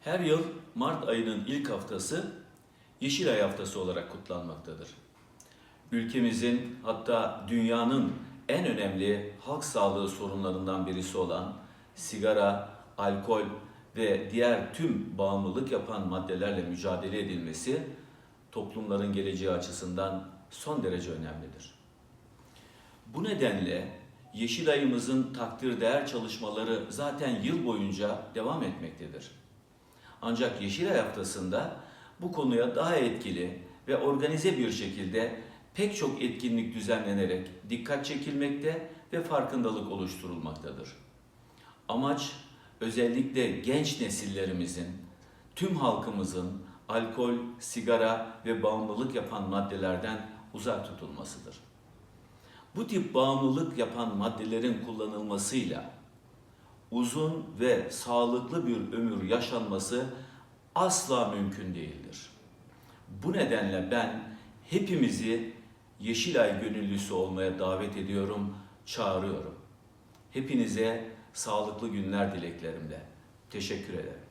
Her yıl Mart ayının ilk haftası Yeşilay Haftası olarak kutlanmaktadır. Ülkemizin hatta dünyanın en önemli halk sağlığı sorunlarından birisi olan sigara, alkol ve diğer tüm bağımlılık yapan maddelerle mücadele edilmesi toplumların geleceği açısından son derece önemlidir. Bu nedenle Yeşilay'ımızın takdir değer çalışmaları zaten yıl boyunca devam etmektedir. Ancak Yeşilay haftasında bu konuya daha etkili ve organize bir şekilde pek çok etkinlik düzenlenerek dikkat çekilmekte ve farkındalık oluşturulmaktadır. Amaç özellikle genç nesillerimizin, tüm halkımızın alkol, sigara ve bağımlılık yapan maddelerden uzak tutulmasıdır. Bu tip bağımlılık yapan maddelerin kullanılmasıyla uzun ve sağlıklı bir ömür yaşanması asla mümkün değildir. Bu nedenle ben hepimizi Yeşilay gönüllüsü olmaya davet ediyorum, çağırıyorum. Hepinize sağlıklı günler dileklerimle. Teşekkür ederim.